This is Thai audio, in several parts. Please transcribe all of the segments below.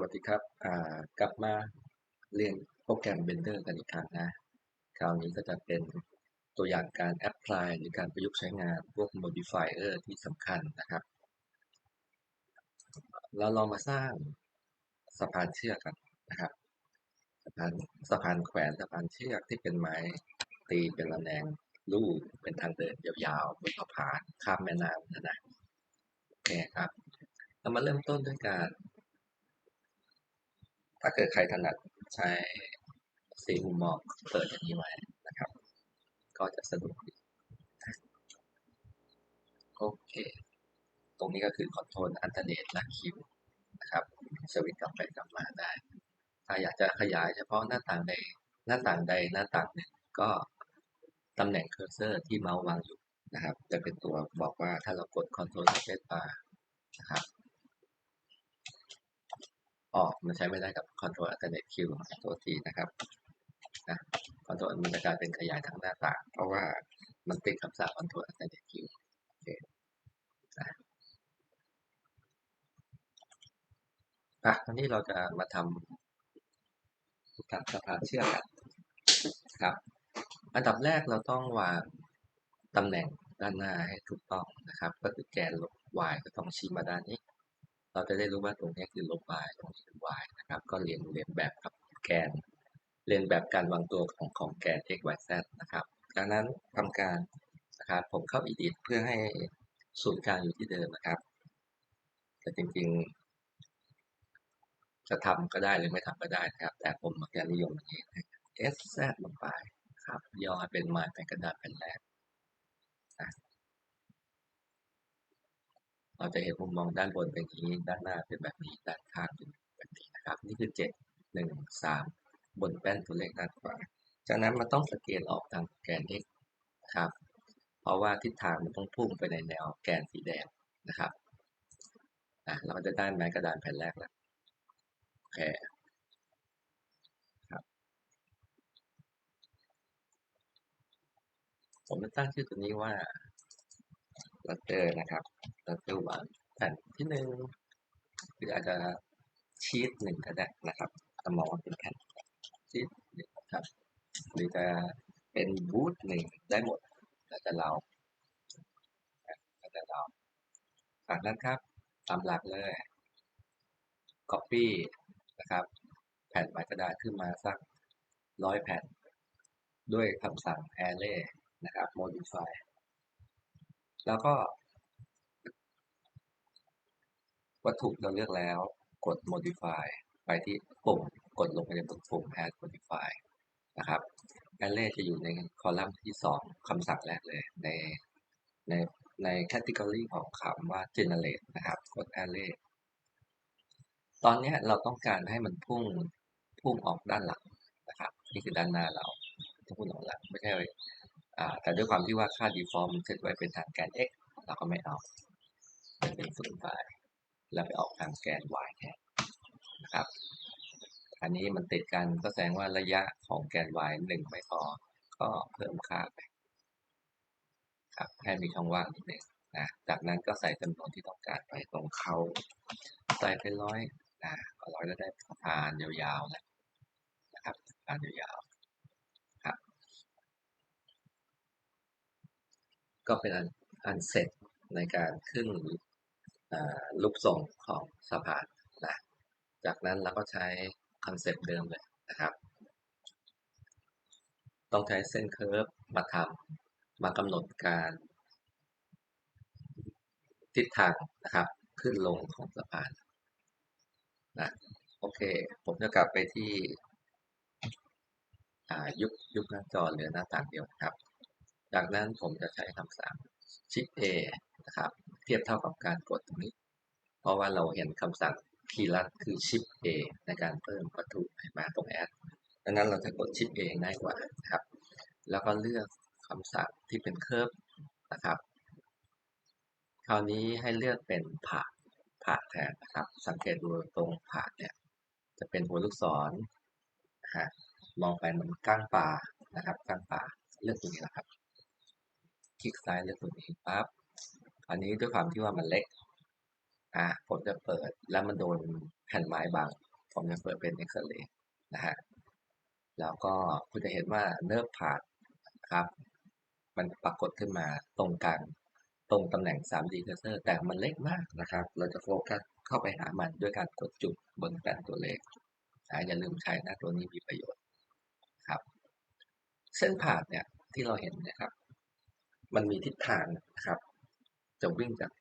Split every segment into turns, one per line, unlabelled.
วัสดีครับ กลับมาเรียนโปรแกรม Blender กันอีกครั้งนะ คราวนี้ก็จะเป็นตัวอย่างการแอพพลายหรือการประยุกต์ใช้งานพวก modifier ที่สำคัญนะครับ เราลองมาสร้างสะพานเชือกกันนะครับ สะพานสะพานแขวนสะพานเชือกที่เป็นไม้ตีเป็นระแนงลูกเป็นทางเดินยาวๆบนสะพานข้ามแม่น้ำนะนะ โอเคครับ เรามาเริ่มต้นด้วยการ ถ้าเกิดใครถนัดใช้สีมุมมองเปิดอย่างนี้ไว้นะครับ ก็จะสะดวกดีโอเค ตรงนี้ก็คือคอนโทรลอันเทอร์เนทและคิวนะครับสวิตช์กลับไปกลับมาได้ ถ้าอยากจะขยายเฉพาะหน้าต่างใดหน้าต่างใดหน้าต่างหนึ่งก็ตำแหน่งเคอร์เซอร์ที่เมาส์วางอยู่นะครับ จะเป็นตัวบอกว่าถ้าเรากด Ctrl Space Bar นะครับ ออกมันใช้ไม่ได้กับ Control Alternate Q ตัวทีนะครับนะ Control มันจะกลายเป็นขยายทั้งหน้าต่างเพราะว่ามันติดคำสั่ง Control Alternate Q โอเคนะอะตอนนี้เราจะมาทำทำสะพานเชือกกันครับ อันดับแรกเราต้องวางตำแหน่งด้านหน้าให้ถูกต้องนะครับ ก็คือแกนลบ y ก็ต้องชี้มาด้านนี้ เราจะได้รู้ว่าตรงนี้คือลบ y ตรงนี้คือ y นะครับ ก็เรียนเรียนแบบกับแกน เรียนแบบการวางตัวของของแกน x y z นะครับ ดังนั้นทำการนะครับผมเข้า edit เพื่อให้ศูนย์กลางอยู่ที่เดิมนะครับ แต่จริงๆ จะทำก็ได้หรือไม่ทำก็ได้นะครับ แต่ผมมักจะนิยมอย่างนี้ s z ลงไปครับ ย่อเป็นไม้แผ่นกระดาษแผ่นแรกนะ เราจะเห็นมุมมองด้านบนเป็นอย่างนี้ ด้านหน้าเป็นแบบนี้ ด้านข้างเป็นแบบนี้นะครับ นี่คือเจ็ดหนึ่งสามบนแป้นตัวเลขด้านขวา จากนั้นมันต้องสเกลออกทางแกน x นะครับ เพราะว่าทิศทางมันต้องพุ่งไปในแนวแกนสีแดงนะครับอะเราก็จะได้ไม้กระดานแผ่นแรกแล้วโอเคครับ ผมจะตั้งชื่อตัวนี้ว่า ลัตเตอร์นะครับลัตเตอร์วันแผ่นที่หนึ่งหรืออาจจะชีตหนึ่งก็ได้นะครับจะมองว่าเป็นแผ่นชีตหนึ่งครับ หรือจะเป็นบูธหนึ่งได้หมดแล้วแต่เราแล้วแต่เราจากนั้นครับตามหลักเลย Copy นะครับ แผ่นไม้กระดาษขึ้นมาสักร้อยแผ่น ด้วยคำสั่ง array นะครับ modify แล้วก็ วัตถุเราเลือกแล้ว กด modify ไปที่ปุ่มกดลงไปในปุ่ม add modify นะครับ array จะอยู่ในคอลัมน์ที่ 2 คำสั่งแรกเลยในในใน category ของคำว่า generate นะครับกด array ตอนนี้เราต้องการให้มันพุ่งพุ่งออกด้านหลังนะครับ นี่คือด้านหน้าเราต้องพุ่งออกหลังไม่ใช่ แต่ด้วยความที่ว่าค่า default มันเซตไว้เป็นทางแกน x เราก็ไม่เอาเป็นศูนย์ไปแล้วไปออกทางแกน y แทนนะครับ อันนี้มันติดกันก็แสดงว่าระยะของแกน y หนึ่งไม่พอ ก็เพิ่มค่าไปครับให้มีช่องว่างนิดนึงนะจากนั้นก็ใส่จำนวนที่ต้องการไปตรงเขาใส่ไปร้อยนะร้อยแล้วได้สะพานยาวๆแล้วนะครับสะพานยาวๆครับ ก็เป็นอันอันเสร็จในการขึ้นรูปทรงของสะพานนะจากนั้นเราก็ใช้คอนเซปต์เดิมเลยนะครับ ต้องใช้เส้นเคิร์ฟมาทำมากำหนดการทิศทางนะครับ ขึ้นลงของสะพานนะโอเค ผมจะกลับไปที่ยุคยุคหน้าจอเหลือหน้าต่างเดียวนะครับ จากนั้นผมจะใช้คำสั่ง shift A นะครับ เทียบเท่ากับการกดตรงนี้ เพราะว่าเราเห็นคำสั่งคีย์ลัดคือ shift A ในการเพิ่มวัตถุมาตรง add ดังนั้นเราจะกด shift A ง่ายกว่านะครับ แล้วก็เลือกคำสั่งที่เป็นเค u ร์ฟนะครับคราวนี้ให้เลือกเป็นผ่าผ่าแทนนะครับ สังเกตดูตรงผ่าเนี่ย จะเป็นหัวลูกศรนะฮะมองไปมือนก้างปลานะครับก้างปลาเลือกตรงนี้นะครับ ลิกซ้ายเลือกตรงนี้ปั๊บอันนี้ด้วยความที่ว่ามันเล็กอ่าผมจะเปิดแล้วมันโดนแผ่นไม้บังผมจะเปิดเป็นเอ็กซเรย์นะฮะแล้วก็คุณจะเห็นว่าเนิร์ฟพาดนครับ มันปรากฏขึ้นมาตรงกลางตรงตำแหน่ง 3D cursor แต่มันเล็กมากนะครับ เราจะโฟกัสเข้าไปหามันด้วยการกดจุดบนแป้นตัวเลขนะอย่าลืมใช้นะตัวนี้มีประโยชน์ครับ เส้นผ่านเนี่ยที่เราเห็นนะครับ มันมีทิศทางนะครับ จะวิ่งจาก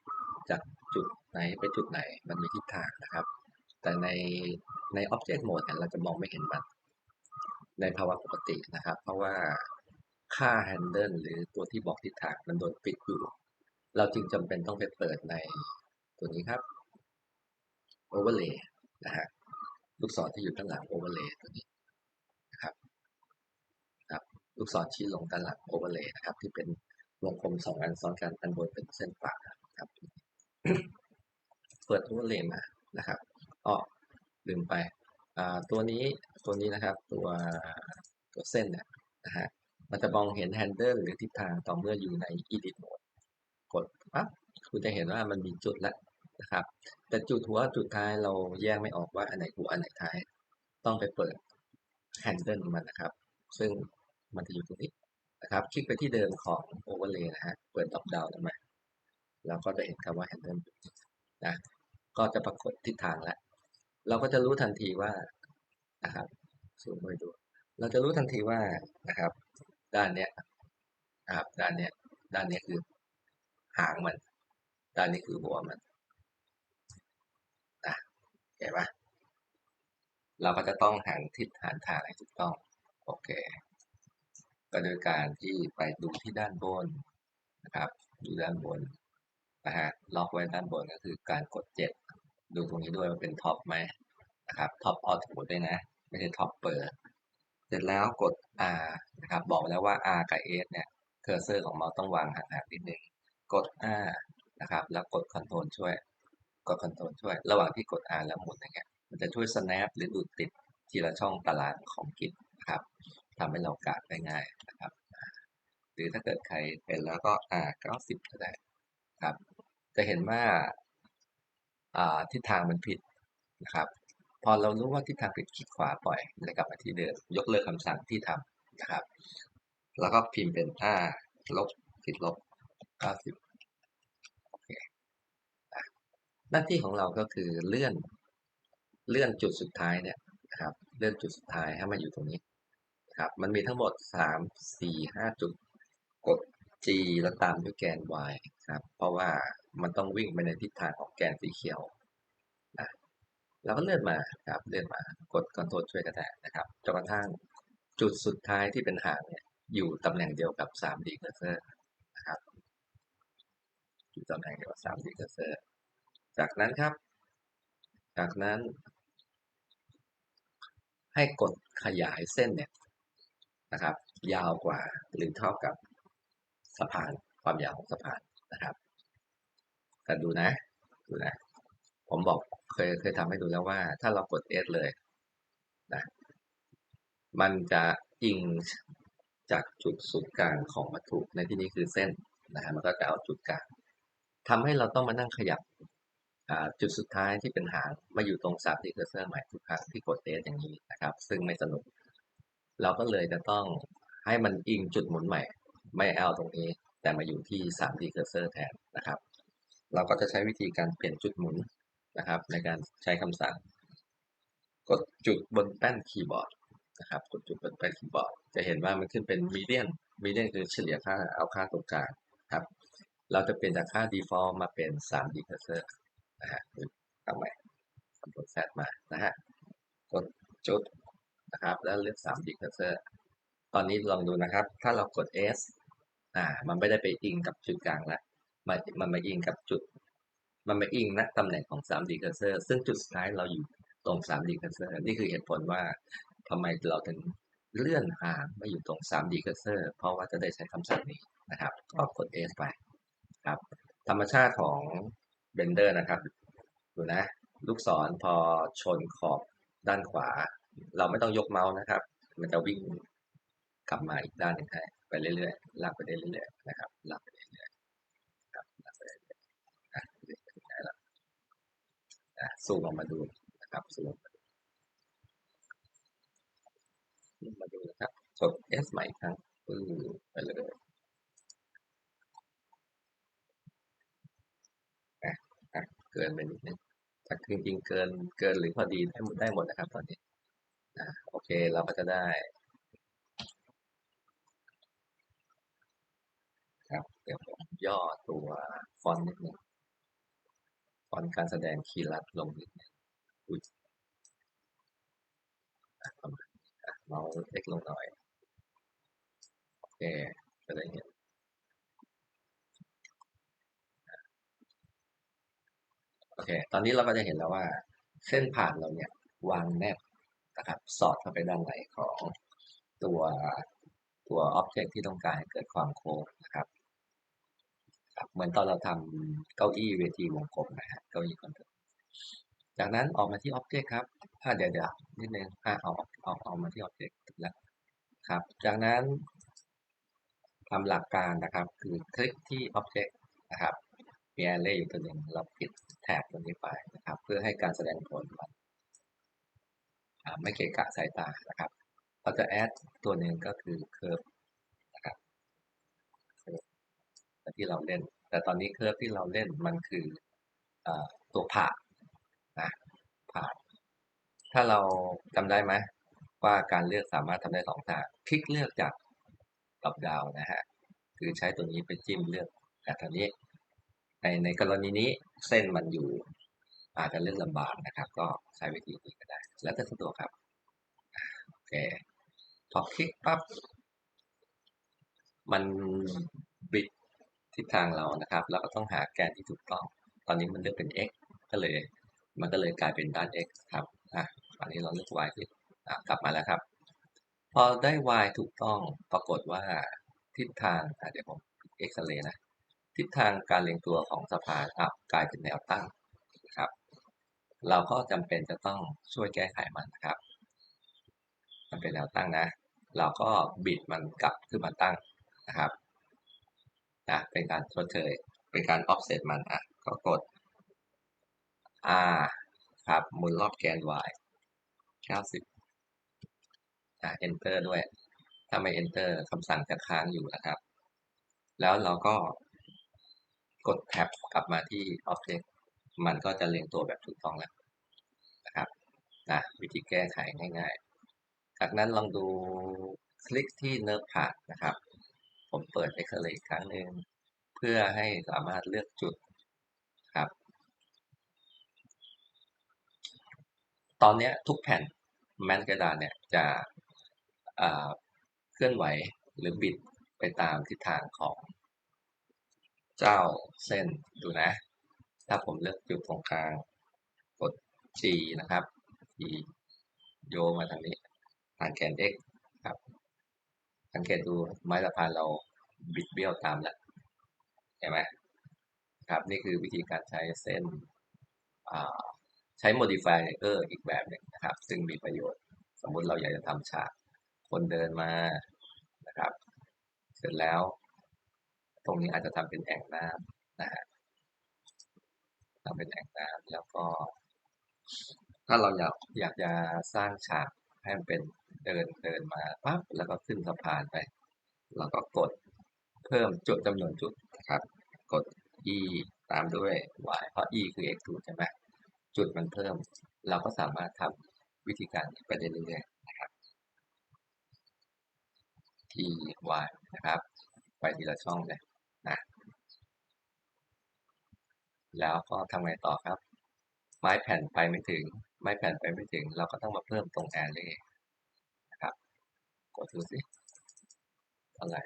จากจุดไหนไปจุดไหน มันมีทิศทางนะครับ แต่ในใน Object Mode เนี่ยเราจะมองไม่เห็นมัน ในภาวะปกตินะครับ เพราะว่าค่า handle หรือตัวที่บอกทิศทางมันโดนปิดอยู่ เราจึงจำเป็นต้องไปเปิดในตัวนี้ครับ overlay นะฮะลูกศรที่อยู่ด้านหลัง overlay ตัวนี้นะครับครับ ลูกศรชี้ลงด้านหลัง overlay นะครับ ที่เป็น วงกลมสองอันซ้อนกันอันบนเป็นเส้นปากครับเปิด overlay มานะครับอ๋อลืมไปตัวนี้ตัวนี้นะครับตัวตัวเส้นเนี่ยนะฮะมันจะมองเห็น handle หรือทิศทางต่อเมื่ออยู่ใน edit mode กดปั๊บคุณจะเห็นว่ามันมีจุดแล้วนะครับ แต่จุดหัวจุดท้ายเราแยกไม่ออกว่าอันไหนหัวอันไหนท้าย ต้องไปเปิด handle มันนะครับ ซึ่งมันจะอยู่ตรงนี้ นะครับ คลิกไปที่เดิมของ overlay นะฮะ เปิด drop down ลงมาแล้วก็จะเห็นคำว่า handle นะ ก็จะปรากฏทิศทางแล้ว เราก็จะรู้ทันทีว่า นะครับซูมไปดู เราจะรู้ทันทีว่า นะครับ ด้านเนี้ย นะครับ ด้านเนี้ย ด้านเนี้ยคือหางมัน ด้านนี้คือหัวมันนะเห็นปะเราก็จะต้องหันทิศหันทางให้ถูกต้อง โอเค ก็โดยการที่ไปดูที่ด้านบนนะครับ ดูด้านบนนะฮะล็อกไว้ด้านบนก็คือการกดเจ็ดดูตรงนี้ด้วยว่าเป็นท็อปไหมนะครับท็อปออโต้ด้วยนะ ไม่ใช่ท็อปเปิด เสร็จแล้วกด R นะครับ บอกแล้วว่า R กับ S เนี่ยเคอร์เซอร์ของเราต้องวางห่างๆนิดนึงกด R นะครับ แล้วกด Ctrl ช่วย กด Ctrl ช่วย ระหว่างที่กด R แล้วหมุนอย่างเงี้ยมันจะช่วย snap หรือดูดติดทีละช่องตารางของกิจนะครับ ทำให้เรากาดได้ง่ายนะครับ หรือถ้าเกิดใครเป็นแล้วก็ R 90ก็ได้ครับ จะเห็นว่าทิศทางมันผิดนะครับพอเรารู้ว่าทิศทางผิดคลิกขวาปล่อยแล้วกลับมาที่เดิมยกเลิกคำสั่งที่ทำนะครับ แล้วก็พิมพ์เป็น R ลบติดลบ90หน้าที่ของเราก็คือเลื่อนเลื่อนจุดสุดท้ายเนี่ยนะครับ เลื่อนจุดสุดท้ายให้มาอยู่ตรงนี้ ครับ มันมีทั้งหมด 3 4 5 จุดกด G แล้วตามด้วยแกน Y ครับ เพราะว่ามันต้องวิ่งไปในทิศทางของแกนสีเขียวนะแล้วก็เลื่อนมาครับ เลื่อนมากด Ctrl ช่วยก็ได้นะครับจนกระทั่งจุดสุดท้ายที่เป็นหางเนี่ยอยู่ตำแหน่งเดียวกับ 3D cursor นะครับ อยู่ตำแหน่งเดียวกับ 3D cursor จากนั้นครับ จากนั้น ให้กดขยายเส้นเนี่ย นะครับ ยาวกว่าหรือเท่ากับสะพานความยาวของสะพานนะครับแต่ดูนะดูนะ ผมบอกเคยเคยทำให้ดูแล้วว่า ถ้าเรากด S เลยนะมันจะอิงจากจุดศูนย์กลางของวัตถุในที่นี้คือเส้นนะฮะมันก็จะเอาจุดกลางทำให้เราต้องมานั่งขยับจุดสุดท้ายที่เป็นหางมาอยู่ตรงสามดีเคอร์เซอร์ใหม่ทุกครั้งที่กดเอสอย่างนี้นะครับ ซึ่งไม่สนุก เราก็เลยจะต้องให้มันอิงจุดหมุนใหม่ ไม่เอาตรงนี้ แต่มาอยู่ที่ 3D cursor แทนนะครับ เราก็จะใช้วิธีการเปลี่ยนจุดหมุนนะครับ ในการใช้คำสั่ง กดจุดบนแป้นคีย์บอร์ดนะครับ กดจุดบนแป้นคีย์บอร์ด จะเห็นว่ามันขึ้นเป็นมีเดียนมีเดียนคือเฉลี่ยค่าเอาค่าตรงกลางครับ เราจะเปลี่ยนจากค่า default มาเป็น 3D cursor นะฮะทำใหม่กดแซดมานะฮะ กดจุด นะครับแล้วเลือก 3D cursor ตอนนี้ลองดูนะครับ ถ้าเรากด S อ่า มันไม่ได้ไปอิงกับจุดกลางแล้วมันมันมาอิงกับจุด มันมาอิงณตำแหน่งของ 3D cursor ซึ่งจุดสุดท้ายเราอยู่ตรง 3D cursor นี่คือเหตุผลว่าทำไมเราถึงเลื่อนหางมาอยู่ตรง 3D cursor เพราะว่าจะได้ใช้คำสั่งนี้นะครับก็กด S ไปครับ ธรรมชาติของเบนเดอร์นะครับ ดูนะ ลูกศรพอชนขอบด้านขวา เราไม่ต้องยกเมาส์นะครับ มันจะวิ่งกลับมาอีกด้านหนึ่งให้ไปเรื่อยๆลากไปเรื่อยๆนะครับลากไปเรื่อยๆครับลากไปเรื่อยๆนะเรื่อยๆได้แล้วอะซูมออกมาดูนะครับซูมมาดูนะครับกด S ใหม่ครั้งปื้อไปเลยอะอะเกินไปนิดนึงแต่จริงๆเกินเกินหรือพอดีได้หมดได้หมดนะครับตอนนี้ อะโอเคเราก็จะได้ครับเดี๋ยวผมย่อตัวฟอนต์นิดนึงฟอนต์การแสดงคีย์ลัดลงนิดนึงอุ้ยอะประมาณนี้อะเมาส์เล็กลงหน่อย โอเคจะได้เห็นโอเค ตอนนี้เราก็จะเห็นแล้วว่า เส้นผ่านเราเนี่ยวางแนบ นะครับสอดเข้าไปด้านในของตัวตัวอ็อบเจกต์ที่ต้องการให้เกิดความโค้งนะครับครับเหมือนตอนเราทำเก้าอี้เวทีวงกลมนะฮะเก้าอี้คอนโทรลจากนั้นออกมาที่อ็อบเจกต์ครับอ่าเดี๋ยวเดี๋ยวนิดนึงอ่าเอาเอาเอามาที่อ็อบเจกต์แล้วครับ จากนั้นทำหลักการนะครับ คือคลิกที่อ็อบเจกต์นะครับมี array อยู่ตัวหนึ่งเราปิดแท็บตัวนี้ไปนะครับ เพื่อให้การแสดงผลมัน ไม่เกะกะสายตานะครับเราจะ add ตัวหนึ่งก็คือ curve นะครับ curve ที่เราเล่น แต่ตอนนี้ curve ที่เราเล่นมันคืออตัวผ่านะผ่าถ้าเราจำได้ไหมว่าการเลือกสามารถทำได้สองทางคลิกเลือกจากดรอปดาวนะฮะคือใช้ตัวนี้ไปจิ้มเลือกแต่ตอนนี้ในในกรณีนี้เส้นมันอยู่ อาจจะเล่นลำบากนะครับ ก็ใช้วิธีนี้ก็ได้ แล้วแต่สะดวกครับโอเคพอคลิกปั๊บมันบิดทิศทางเรานะครับ แล้วก็ต้องหาแกนที่ถูกต้อง ตอนนี้มันเลือกเป็น x ก็เลย มันก็เลยกลายเป็นด้าน x ครับอะตอนนี้เราเลือก y ที่กลับมาแล้วครับ พอได้ y ถูกต้องปรากฏว่าทิศทางเดี๋ยวผมเอ็กซเรย์นะทิศทางการเรียงตัวของสะพานอับกลายเป็นแนวตั้งนะครับ เราก็จำเป็นจะต้องช่วยแก้ไขมันนะครับมันเป็นแนวตั้งนะ เราก็บิดมันกลับขึ้นมาตั้งนะครับนะเป็นการชดเชยเป็นการ offset มันอะก็กด R ครับหมุนรอบแกน y 90อะ enter ด้วย ถ้าไม่ enter คำสั่งจะค้างอยู่นะครับ แล้วเราก็กดแท็บกลับมาที่ Object มันก็จะเรียงตัวแบบถูกต้องแล้วนะครับนะวิธีแก้ไขง่ายๆ จากนั้นลองดูคลิกที่เนิร์ฟพานะครับ ผมเปิด Excel อีกครั้งหนึ่งเพื่อให้สามารถเลือกจุดครับ ตอนนี้ทุกแผ่นแมนกระดานเนี่ยจะเคลื่อนไหวหรือบิดไปตามทิศทางของเจ้าเส้นดูนะ ถ้าผมเลือกจุดตรงกลาง กด G นะครับ G โยมาทางนี้ทางแกน x ครับสังเกตดูไม้สะพานเราบิดเบี้ยวตามแล้วเห็นไหมครับนี่คือวิธีการใช้เส้นใช้ modifier อีกแบบหนึ่งนะครับ ซึ่งมีประโยชน์ สมมุติเราอยากจะทำฉากคนเดินมานะครับ เสร็จแล้ว ตรงนี้อาจจะทำเป็นแอ่งน้ำนะฮะ ทำเป็นแอ่งน้ำแล้วก็ ถ้าเราอยากอยากจะสร้างฉากให้มันเป็นเดินเดินมาปั๊บแล้วก็ขึ้นสะพานไปเราก็กดเพิ่มจุดจำนวนจุดนะครับ กด e ตามด้วย y เพราะ e คือ x ถูกใช่ไหมจุดมันเพิ่ม เราก็สามารถทำวิธีการไปได้เรื่อยๆนะครับ t y นะครับ ไปทีละช่องเลยนะ แล้วก็ทำไงต่อครับ ไม้แผ่นไปไม่ถึง ไม้แผ่นไปไม่ถึง เราก็ต้องมาเพิ่มตรงแอร์เลยนะครับ กดดูสิเท่าไหร่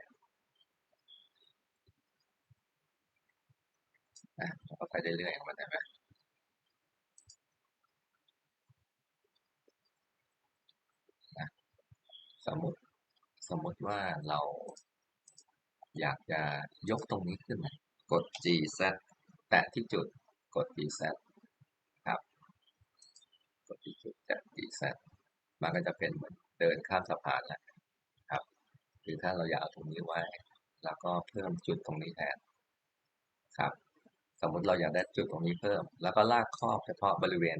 นะก็ไปเรื่อยๆของมันได้ไหมนะสมมติสมมติว่าเราอยากจะยกตรงนี้ขึ้นมากด G Z แตะที่จุดกด G Z ครับกดที่จุดแตะ G Z มันก็จะเป็นเหมือนเดินข้ามสะพานแล้วครับ หรือถ้าเราอยากเอาตรงนี้ไว้ แล้วก็เพิ่มจุดตรงนี้แทนครับ สมมุติเราอยากได้จุดตรงนี้เพิ่ม แล้วก็ลากครอบเฉพาะบริเวณ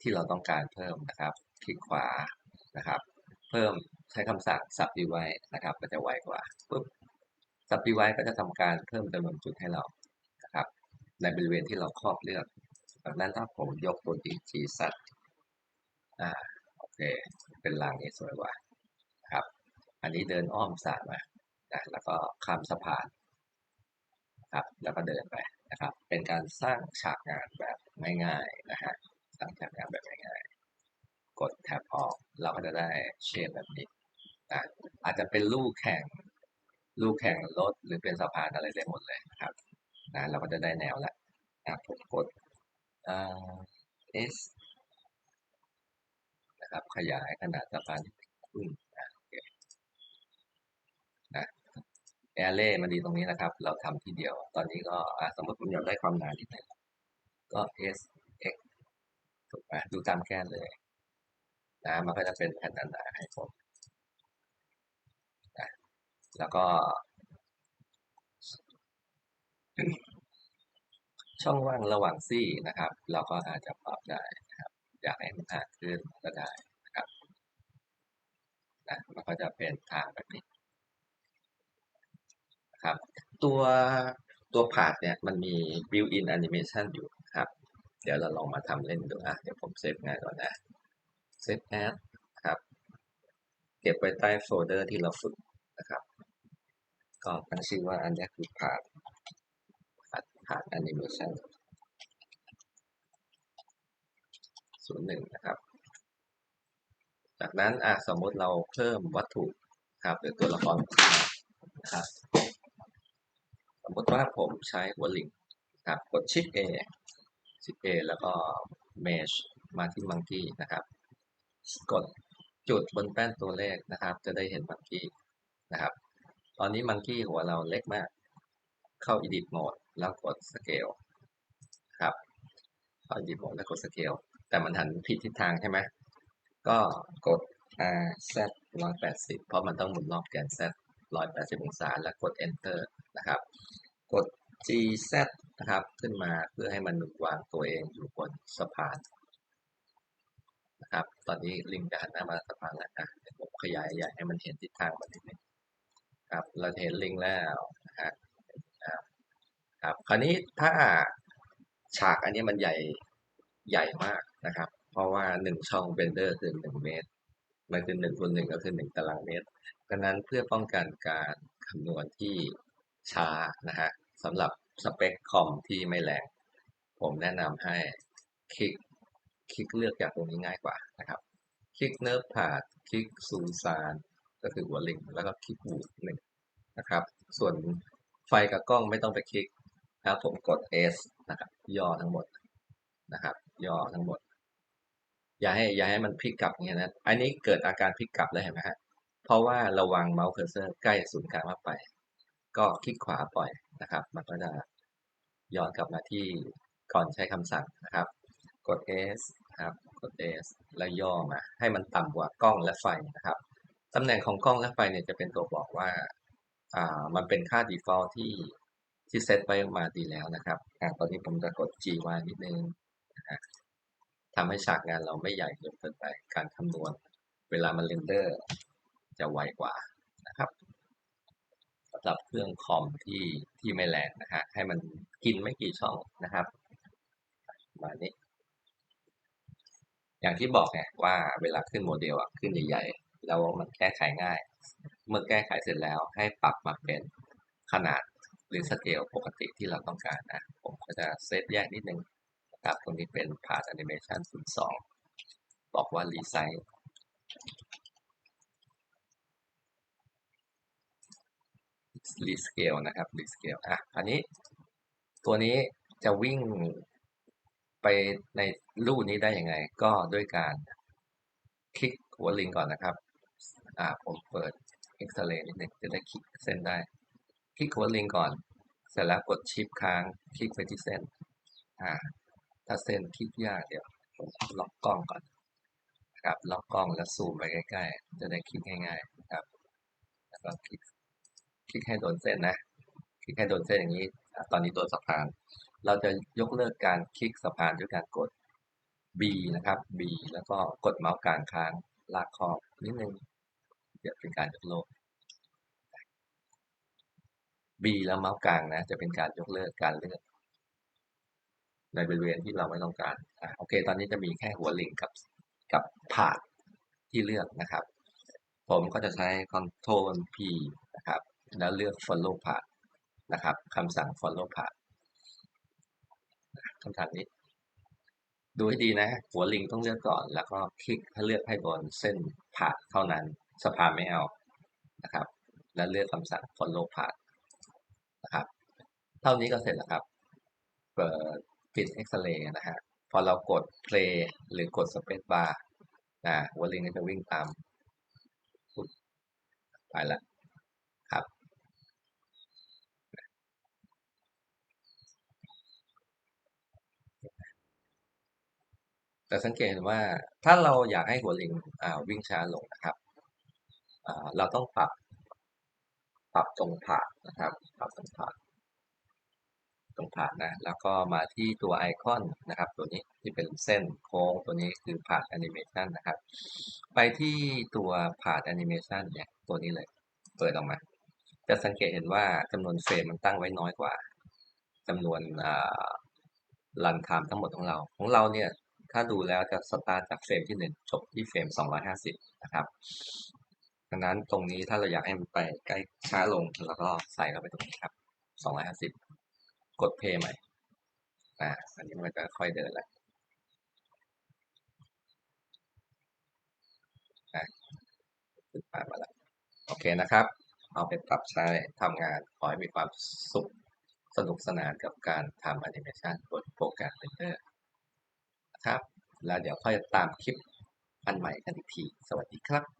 ที่เราต้องการเพิ่มนะครับ คลิกขวานะครับ เพิ่มใช้คำสั่ง subdivide นะครับ ก็จะไวกว่าปุ๊บ subdivide ก็จะทำการเพิ่มจำนวนจุดให้เรา ในบริเวณที่เราครอบเลือกดังนั้นถ้าผมยกตัว G Z อ่าโอเค เป็นรางนี้สวยกว่านะครับ อันนี้เดินอ้อมสระมานะแล้วก็ข้ามสะพานครับแล้วก็เดินไปนะครับ เป็นการสร้างฉากงานแบบง่ายๆนะฮะสร้างฉากงานแบบง่ายๆ กดแท็บออกเราก็จะได้เชฟแบบนี้นะอาจจะเป็นลูกแข่งลูกแข่งรถหรือเป็นสะพานอะไรได้หมดเลยนะครับ นะเราก็จะได้แนวแล้วนะผมกด S นะครับ ขยายขนาดสะพานขึ้นนะนะแอร์เล่มันดีตรงนี้นะครับ เราทำทีเดียว ตอนนี้ก็สมมติผมอยากได้ความหนานิดนึงก็ S X ถูกไหมดูตามแก้นเลยนะมันก็จะเป็นแผ่นหนาๆให้ผมนะแล้วก็ ช่องว่างระหว่างซี่นะครับ เราก็อาจจะปรับได้นะครับ อยากให้มันห่างขึ้นก็ได้นะครับนะมันก็จะเป็นทางแบบนี้นะครับ ตัวตัวผาดเนี่ยมันมี built-in animation อยู่ครับ เดี๋ยวเราลองมาทำเล่นดูอะเดี๋ยวผมเซฟงานก่อนนะเซฟแอดครับ เก็บไว้ใต้โฟลเดอร์ที่เราฝึกนะครับ ก็ตั้งชื่อว่าอันนี้คือผาด ผ่านแอนิเมชันศูนย์หนึ่งนะครับ จากนั้นอะสมมติเราเพิ่มวัตถุครับหรือตัวละครนะครับสมมติว่าผมใช้หัวลิงครับกดชิป A ชิป A แล้วก็ Mesh มาที่ Monkey นะครับ กดจุดบนแป้นตัวเลขนะครับ จะได้เห็น Monkey นะครับ ตอนนี้ Monkey หัวเราเล็กมาก เข้า Edit Mode แล้วกด Scale ครับเข้า Edit Mode แล้วกด Scale แต่มันหันผิดทิศทางใช่ไหมก็กด R Z 180 เพราะมันต้องหมุนรอบแกน Z 180 องศา แล้วกด Enter นะครับ กด G Z นะครับ ขึ้นมาเพื่อให้มันวางตัวเองอยู่บนสะพานนะครับ ตอนนี้ลิงจะหันหน้ามาสะพานแล้วนะผมขยายใหญ่ให้มันเห็นทิศทางมันนิดนึงครับ เราเห็นลิงแล้วนะครับ ครับคราวนี้ถ้าฉากอันนี้มันใหญ่ใหญ่มากนะครับ เพราะว่าหนึ่งช่องเบนเดอร์คือหนึ่งเมตร มันคือหนึ่งคูณหนึ่งก็คือหนึ่งตารางเมตรดังนั้นเพื่อป้องกันการคำนวณที่ช้านะฮะสำหรับสเปคคอมที่ไม่แรง ผมแนะนำให้คลิกคลิกเลือกจากตรงนี้ง่ายกว่านะครับ คลิกเนิร์ฟพาดคลิกซูซานก็คือหัวลิงแล้วก็คลิกบูหนึ่งนะครับ ส่วนไฟกับกล้องไม่ต้องไปคลิก ครับผมกด S นะครับ ย่อทั้งหมดนะครับ ย่อทั้งหมด อย่าให้อย่าให้มันพลิกกลับอย่างเงี้ยนะ อันนี้เกิดอาการพลิกกลับแล้วเห็นไหมฮะ เพราะว่าระวังเมาส์เคอร์เซอร์ใกล้ศูนย์กลางมากไป ก็คลิกขวาปล่อยนะครับ มันก็จะย้อนกลับมาที่ก่อนใช้คำสั่งนะครับ กด S ครับ กด S แล้วย่อมา ให้มันต่ำกว่ากล้องและไฟนะครับตำแหน่งของกล้องและไฟเนี่ยจะเป็นตัวบอกว่า อ่า มันเป็นค่า default ที่ ที่เซตไว้มาดีแล้วนะครับอตอนนี้ผมจะกด G Y นิดนึงนะทำให้ฉากงานเราไม่ใหญ่จนเกินไป การคำนวณเวลามันเรนเดอร์ จะไวกว่านะครับสำหรับเครื่องคอมที่ที่ไม่แรงนะฮะ ให้มันกินไม่กี่ช่องนะครับมานี้ อย่างที่บอกไงว่าเวลาขึ้นโมเดลอะขึ้นใหญ่ๆ แล้วมันแก้ไขง่าย เมื่อแก้ไขเสร็จแล้วให้ปรับมาเป็นขนาด หรือสเกลปกติที่เราต้องการนะ ผมก็จะเซตแยกนิดนึงนะครับตรงนี้เป็นพาร์ทแอนิเมชัน02 บอกว่ารีไซต์รีสเกลนะครับรีสเกลอะอันนี้ตัวนี้จะวิ่งไปในรูนี้ได้ยังไง ก็ด้วยการคลิกหัวลิงก่อนนะครับ อ่าผมเปิดเอ็กซเรย์นิดนึงจะได้คลิกเส้นได้ คลิกหัวลิงก่อน เสร็จแล้วกดชิปค้าง คลิกไปที่เส้นอ่าถ้าเส้นคลิกยากเดี๋ยวผมล็อกกล้องก่อนครับล็อกกล้องแล้วซูมไปใกล้ๆ จะได้คลิกง่ายๆครับ แล้วก็คลิกคลิกให้โดนเส้นนะคือแค่โดนเส้นอย่างนี้ ตอนนี้โดนสะพาน เราจะยกเลิกการคลิกสะพานด้วยการกด B นะครับ B แล้วก็กดเมาส์กลางค้างลากขอบนิดนึงเดี๋ยวเป็นการยกเลิก B แล้วเมาส์กลางนะ จะเป็นการยกเลิกการเลือก ในบริเวณที่เราไม่ต้องการอะโอเค ตอนนี้จะมีแค่หัวลิงกับกับผาดที่เลือกนะครับ ผมก็จะใช้ Ctrl P นะครับ แล้วเลือก Follow Path นะครับคำสั่ง Follow Path คำสั่งนี้ ดูให้ดีนะ หัวลิงต้องเลือกก่อน แล้วก็คลิกให้เลือกให้บนเส้นผ่าเท่านั้น สะพานไม่เอานะครับ แล้วเลือกคำสั่ง follow path ท่านี้ก็เสร็จแล้วครับ เปิดปิด X-ray นะฮะ พอเรากด play หรือกด space bar นะหัวลิงก็จะวิ่งตามไปล้วครับ แต่สังเกตเห็นว่าถ้าเราอยากให้หัวลิงวิ่งช้าลงนะครับเราต้องปรับ ปรับตรงผ่านะครับ ปรับตรงผ่า ตรงผ่านนะ แล้วก็มาที่ตัวไอคอนนะครับ ตัวนี้ที่เป็นเส้นโค้งตัวนี้คือผ่านแอนิเมชันนะครับ ไปที่ตัวผ่านแอนิเมชันเนี่ยตัวนี้เลยเปิดออกมา จะสังเกตเห็นว่าจำนวนเฟรมมันตั้งไว้น้อยกว่าจำนวนรันไทม์ทั้งหมดของเรา ของเราเนี่ยถ้าดูแล้วจะสตาร์ทจากเฟรมที่หนึ่งจบที่เฟรม 250 นะครับดังนั้นตรงนี้ถ้าเราอยากให้มันไปใกล้ช้าลงเราก็ใส่เข้าไปตรงนี้ครับ 250 กดเพย์ใหม่อ่าอันนี้มันจะค่อยเดินล้วขึ้นมามาแล้วโอเคนะครับ เอาไปปรับใช้ทำงาน ขอให้มีความสุขสนุกสนานกับการทำแอนิเมชันบนโปรแกรมเรนเดอร์นะครับ แล้วเดี๋ยวค่อยตามคลิปอันใหม่กันอีกที สวัสดีครับ